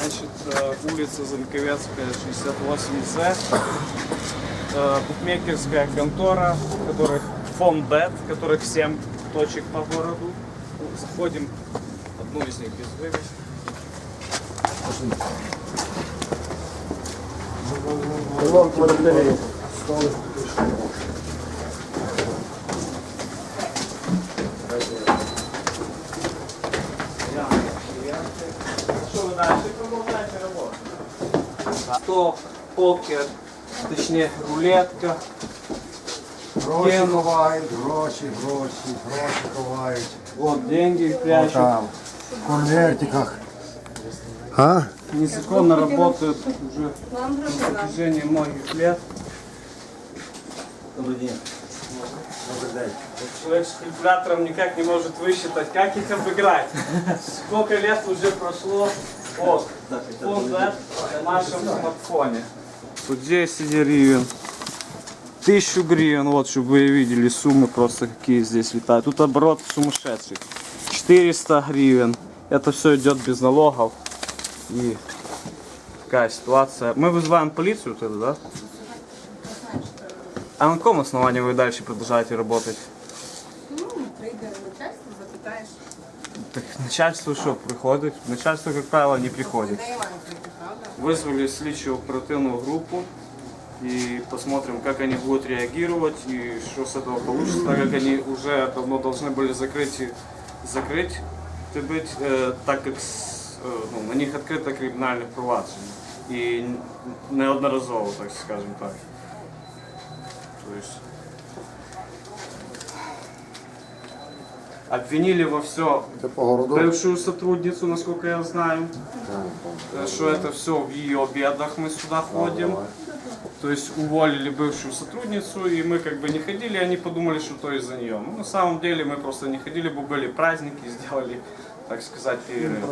Значит, э, улица Заньковецкая, 68З. Э, Букмекерская контора, которых фонд Бет, которых 7 точек по городу. Заходим, одну из них без вывески вы дальше продолжаете работать? Стол, покер, точнее рулетка. Гроші Кину. ховають, гроші, гроші, гроші ховають. Вот деньги прячут. Там, в конвертиках. А? Незаконно работают уже на протяжении многих лет. Добрий день. Добрий день. Человек с калькулятором никак не может высчитать, как их обыграть. Сколько лет уже прошло. вот, фонд Бет на нашем смартфоне. Тут 10 гривен. Тысячу гривен, вот, чтобы вы видели суммы просто какие здесь летают. Тут оборот сумасшедший. 400 гривен. Это все идет без налогов. И такая ситуация. Мы вызываем полицию тогда, да? А на каком основании вы дальше продолжаете работать? начальство что, приходит? Начальство, как правило, не приходит. Не має прийти, правда? Вызвали слідчу оперативную группу и посмотрим, как они будут реагировать и что с этого получится, так как они уже давно должны были закрыть, и- закрыть ты быть, э, так как с- э, ну, на них открыто криминальное провадження. И н- неодноразово, так скажем так. То есть обвинили во все Це по городу? бывшую сотрудницу, насколько я знаю, что это все в ее бедах мы сюда ходим. То есть уволили бывшую сотрудницу, и мы как бы не ходили, они подумали, что то из-за нее. Ну, на самом деле мы просто не ходили, бы были праздники, сделали, так сказать, перерыв.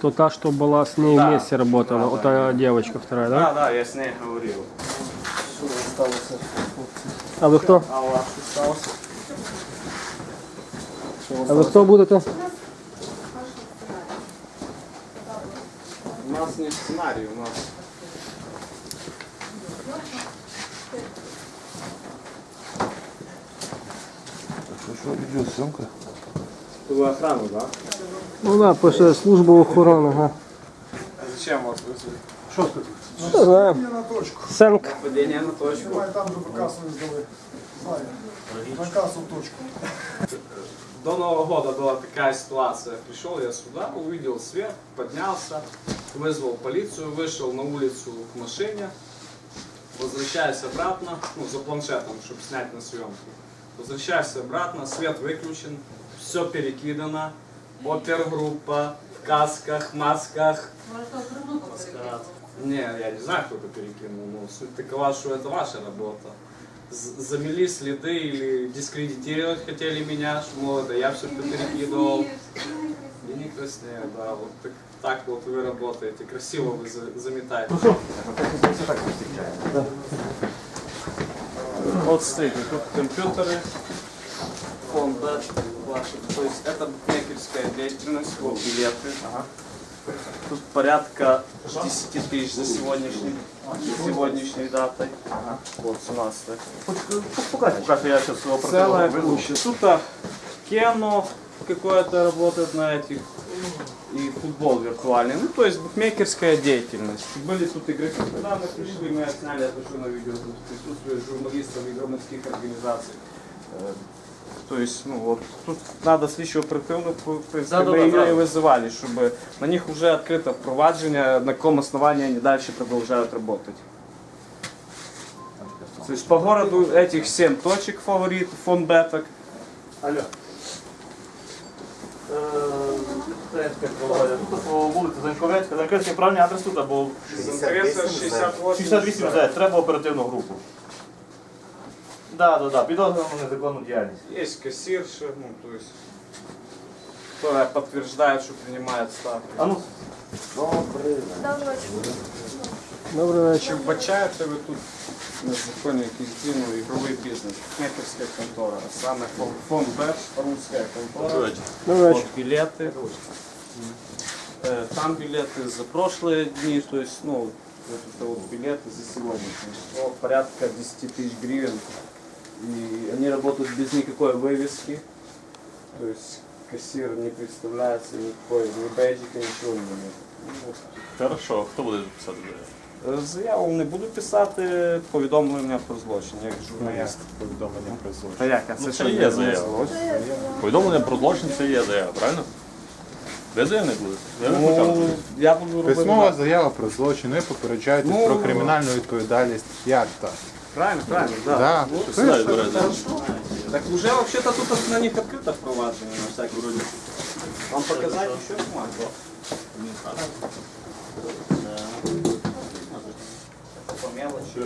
То та, что была с ней Да. вместе работала, Да, вот да, та девочка вторая, да? Да, да, я с ней говорил. А вы кто? А у вас остался? А вы кто будете? У нас не сценарий, у нас Що, що, йде сумка? Вы охрану, да? Ну да, пише служба охорони, ага. А зачем вас вызвали? Що тут? Не знаю. на точку. Сенк. Нападение на точку. Давай там же по касу здали. Знаю. На касу в точку. До Нового года была такая ситуация. Пришел я сюда, увидел свет, поднялся, вызвал полицию, вышел на улицу к машине, возвращаюсь обратно, ну, за планшетом, чтобы снять на съемку. Возвращаюсь обратно, свет выключен, все перекидано, опергруппа, в касках, масках. Маскарад. Не, я не знаю, кто это перекинул, но суть такова, что это ваша работа. Замели следы или дискредитировать хотели меня, что я все перекидывал. И не краснею, да, вот так, так вот вы работаете, красиво вы за- заметаете. Вот смотрите, тут компьютеры, фонд, да, ваши, то есть это букмекерская деятельность, вот билеты. Тут порядка 10 тысяч за сегодняшней, сегодняшней датой. Вот 17 Покажи, я сейчас его Целая куча. Тут а, кено какое-то работает на этих и футбол виртуальный. Ну, то есть букмекерская деятельность. Были тут игроки, когда мы пришли, мы отсняли это все на видео, тут присутствие журналистов и громадских организаций. То есть, ну вот, тут надо слідчо оперативно, в Да, да, ми її да. визивали, щоб на них вже відкрито впровадження, на якому основании они дальше продолжают работать. То есть по городу этих 7 точек фаворитов, фон беток. Алло. Е, Тут по Заньковецька. Заньковецький правильний адрес тут, або Інтереса 68. 68 Z. Треба оперативну групу. Да, да, да. Підозрюємо незаконну діяльність. Есть кассирша, ну, то есть, которая подтверждает, что принимает ставки. А ну, Добрий. Добрий вечір. Чи вбачаєте ви тут незаконний якийсь ну, ігровий бізнес? Кнекерська контора, а саме фон- фонд Б, русська контора. Добрий вечір. От білети. Э, Там билеты за прошлые дни, то есть, ну, вот это вот билеты за сегодняшнее число, порядка 10 тысяч гривен. И они работают без никакой вывески. То есть кассир не представляется, никакой ни бейджика, ничего не имеет. Ну, от. Хорошо, хто буде писати заяву? Е, Заяву не буду писати, повідомлення про злочин, як журналіст. Повідомлення про злочин. Та як, а Ну, це це що є заява. злочин? Повідомлення про злочин це є заява, правильно? Ви заявник будете? Я не Ну, почав. я буду робити. Письмова заява про злочин, ви попереджаєте Ну, про кримінальну відповідальність. Як так? Правильно, правильно, да. Да. Ну, заяву. Так уже вообще-то тут на них открыто впровадження на всякий вроде. Вам показать еще бумагу? По мелочи.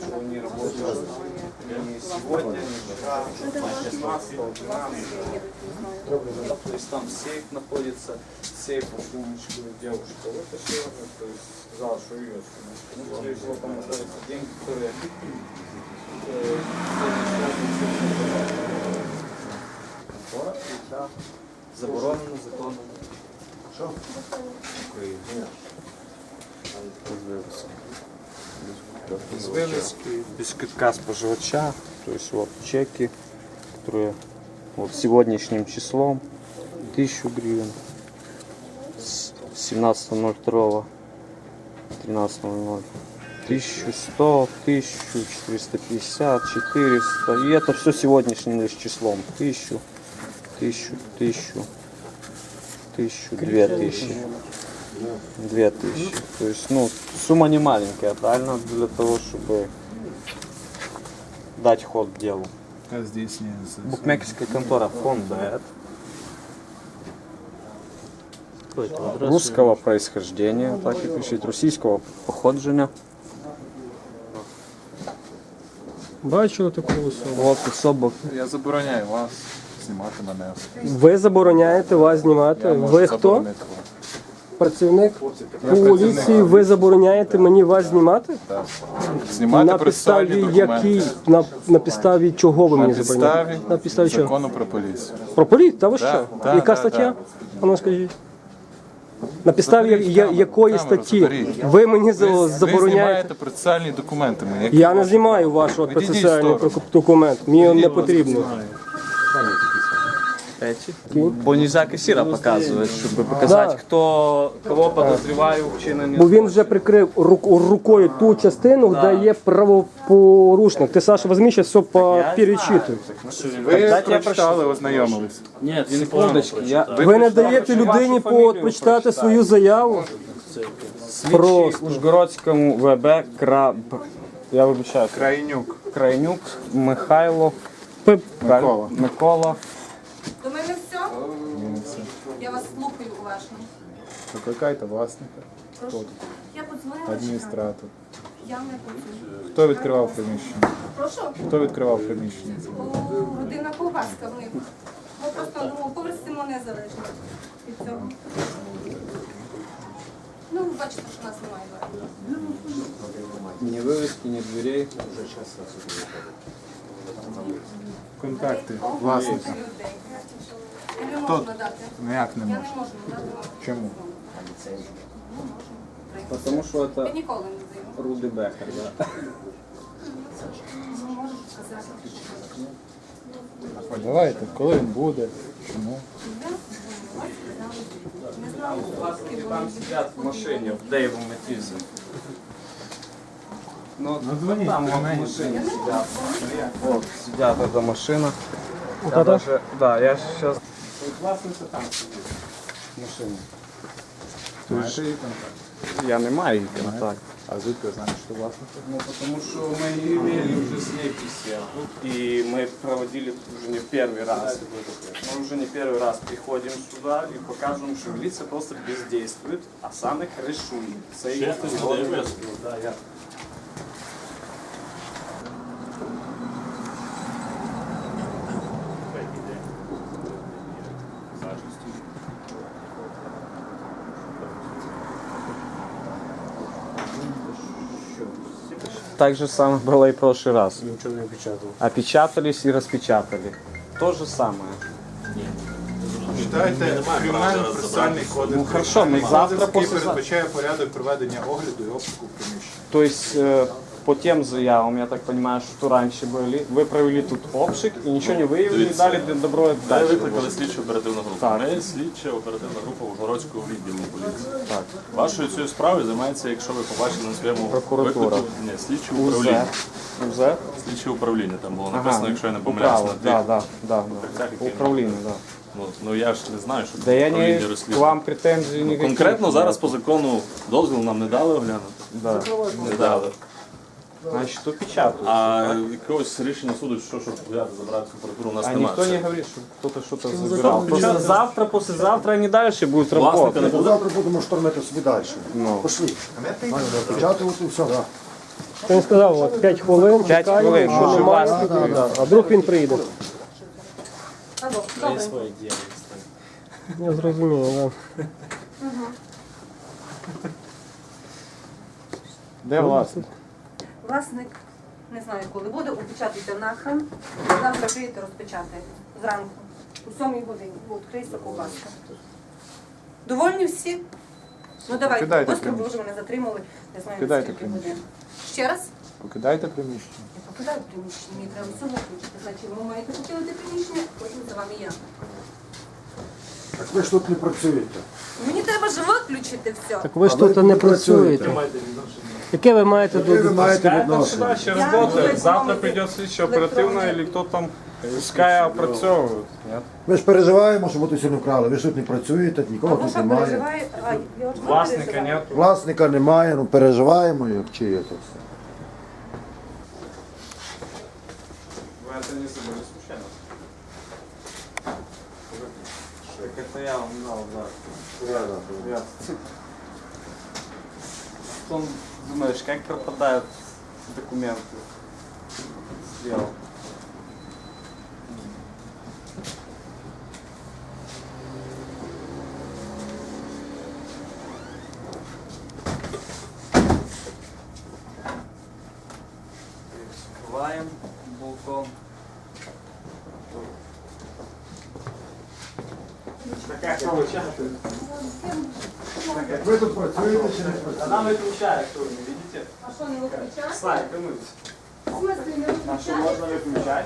Что они работают не сегодня, не вчера, 16 12 То есть там сейф находится, сейф по сумочку девушка вытащила, ну, то есть сказала, что ее сумочка. Ну, скорее всего, там находятся деньги, которые э, Контора, ключа, заборонено законом. Що? Без вывески, без квитка споживача, то есть вот чеки, которые вот сегодняшним числом 1000 гривен. С 17.02 13.00 1100, 1450, 400 и это все сегодняшним лишь числом. 1000, 1000, 1000 тысячу, две тысячи. Две тысячи. То есть, ну, сумма не маленькая, правильно, для того, чтобы дать ход делу. Здійснюється. Букмекерская контора Фондбет. Русского происхождения, так и пишет, российского походження. Бачили таку особу. Вот особо. Я забороняю вас знімати мене. Ви забороняєте вас знімати. Я можу Ви хто? заборонити вас. Працівник поліції. Ви забороняєте мені вас знімати? Так. Знімати на підставі якій на, на підставі чого ви мені забороняєте? На підставі чого? закону про поліцію. Про поліцію? Та ви Да, що? да, Яка да, стаття? А ну скажіть. На підставі я- камеру, якої камеру статті заберіть. ви мені за- Ви, забороняєте? знімаєте процесуальні документи. які Я не знімаю вашого Відійдіть в процесуальний сторону. документ. Мені він не Відійдіть, потрібно. Бо нельзя кассира показывать, чтобы показать, Да. кто, кого подозреваю в вчиненні Бо він вже прикрив рук- рукою ту частину, де є правопорушник. Ти Саша, візьми, зараз все по- перечитуй. Ви прочитали, ознайомились. Нет, він. Я... Ви не даєте людині по- прочитати свою заяву? Просто. Ужгородському ВБ Краб. Я вибачаю. Крайнюк. Крайнюк Михайло П- Микола. Микола. Я вас слухаю уважно. Викликайте власника, Прошу. Я подзвонила. адміністратор. Я не подзвоню. Хто відкривав приміщення? Прошу. Хто відкривав приміщення? О, Родина ковбаска в них. Ми просто ну, поверсимо незалежно від цього. Ну, ви бачите, що нас немає. Ні вивіски, ні дверей. Контакти Людей. власника. Я не можу надати. Ну як не Я не можна? можу надати. Чому? Тому що Я це ніколи не даю. Руди Бехер, да. Можу сказати. Давайте, коли він буде, чому? Не знаю, Власники там сидять в машині, в Дейву Метізі. Ну, там вот в машине сидят. Вот, сидят, эта машина. Я даже, да, я сейчас... Власниця там сидить. В машині. Маєте її контакт? Я не маю її контакт. А звідки ви знаєте, що власник? Ну, потому что мы имели уже с ней беседу, и мы проводили тут уже не первый раз. Мы уже не первый раз приходим сюда и показываем, что милиция просто бездействует, а саме кришує. Це їх Да, я. Так же самое было и в прошлый раз. Нічого не печатав. Опечатались и распечатали. То же самое. Читайте кримінальний процесуальний кодекс. Ну, хорошо, ми завтра, який послезавтра. передбачає порядок проведення огляду і обшуку в приміщенні. То есть э, по тем заявам, я так понимаю, что раньше были, вы провели тут обшик и ничего не выявили, и Дивіться. дали добро Ми дальше. викликали слідчу оперативну групу. Так. Ми слідча оперативна група Ужгородського відділу поліції. Так. Вашою цією справою займається, якщо ви побачили на своєму Прокуратура. виклику, ні, слідче УЗ. управління. УЗ? Слідче управління там було написано, якщо я не помиляюсь управо, на да, тих. да, да, Так, да. як Управління, да. Ну, ну я ж не знаю, що Да це я не управління к розслідування. вам претензий Ну, никаких. конкретно нет. зараз по закону дозвіл нам не дали оглянути. Да. Не дали. Значит, опечатают. А якогось рішення суду, що щоб взяти, забрати цю апаратуру, у нас А немає. никто не говорит, что кто-то что-то забирал. Просто завтра, послезавтра они дальше будут Власника не работать. буде. Завтра будемо штормити собі далі. Пошли. Печатувати все, так. Він сказав, от 5 хвилин, 5 хвилин, що немає, а вдруг він приїде. Алло, добре. Я зрозумів, так. Де власник? Власник, не знаю коли буде, опечатуйте нахрен. Завтра приїдете розпечати зранку, у 7 годині. Відкрийся, будь. Довольні всі? Ну давайте, Кидайте просто бо приміщення. вже мене затримали, не знаю, на Кидайте скільки приміщення. годин. Ще раз? Покидайте приміщення. Я покидаю приміщення, мені треба все виключити. Значить, ви маєте покинути приміщення, потім за вами я. Так ви ж тут не працюєте. Мені треба ж виключити все. Так ви ж тут не не працюєте. працюєте. Яке ви маєте Яке ви тут? маєте Пускай там відношення? сюда ще Я работает. буду Завтра економити придет слідча оперативна, електронні- или кто там, пускай опрацьовують. Ми ж переживаємо, що ви тут сьогодні вкрали. Ви ж тут не працюєте, нікого А ви тут що немає. переживає? А, я ж ви Власника переживаєте? нет. Власника немає, ну переживаємо, як чи є тут. Вы это не забыли случайно? Так это я вам дал, да. Я. Потом ты думаешь, как пропадают документы с дел? Открываем булком. Такая получается. Ви тут працюєте чи не працюєте? Она выключает, что вы не видите? А що не виключати? Слайд, мы. В смысле не А что виключати? можно выключать?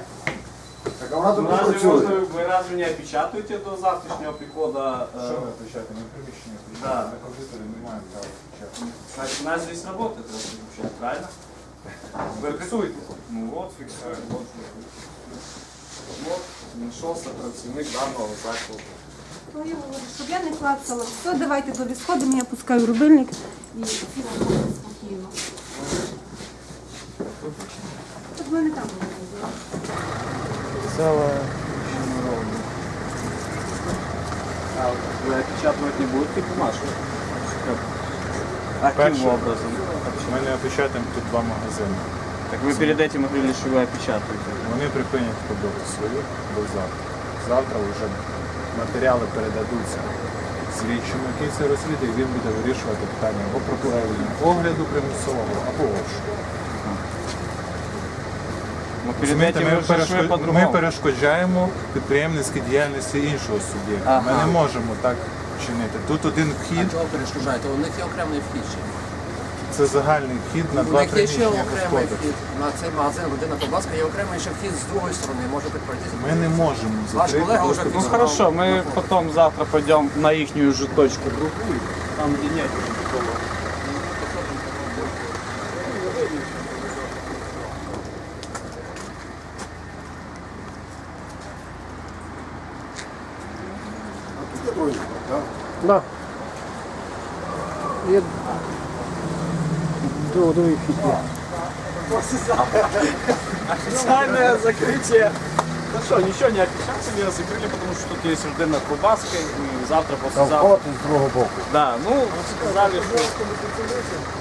Так а вона тут Ну, не разве працює. можно, вы разве не опечатаете до завтрашнего прихода? э, Що ви включаєте? Ми приміщення Да. включаємо. На комп'ютері не маємо права включати. Значит, у нас здесь работает раз выключать, правильно? Вы рисуете? Ну вот, фиксируем. Вот, вот нашелся противник данного закладу. Ну, я говорю, щоб я не клацала. Все, давайте до відходимо, я пускаю рубильник і всі виходять спокійно. Тут в мене там буде. Целая. А вы опечатывать не будете бумажку? А Перше. каким образом? Ми не опечатаємо тут два магазини. Так вы перед этим говорили, что вы опечатаете. Вони припинять роботу свою до завтра. Завтра вже матеріали передадуться слідчому, який це розслідує, він буде вирішувати питання або про проведення огляду примусового, або обшуку. Розумієте, ми, вы же шли перешко- ми перешкоджаємо підприємницькій діяльності іншого суб'єкта. Ми Ага. не можемо так чинити. Тут один вхід, Чого перешкоджаєте? У них є окремий вхід ще. Це загальний вхід на два них є ще окремий господарства. вхід на цей магазин година будь ласка, є окремий ще вхід з другої сторони, можете пройти. Ми не можемо Ваш закрити колега вже. Ну фіксував. хорошо, мы потом завтра пойдем на ихнюю же точку другую, там где нет никакого. Да. Є хід. є. Официальное закрытие. Ну что, ничего не опечатали, а закрыли, потому что тут есть руденная колбаска, и завтра, послезавтра. Вход з другого боку. Да, ну, сказали, что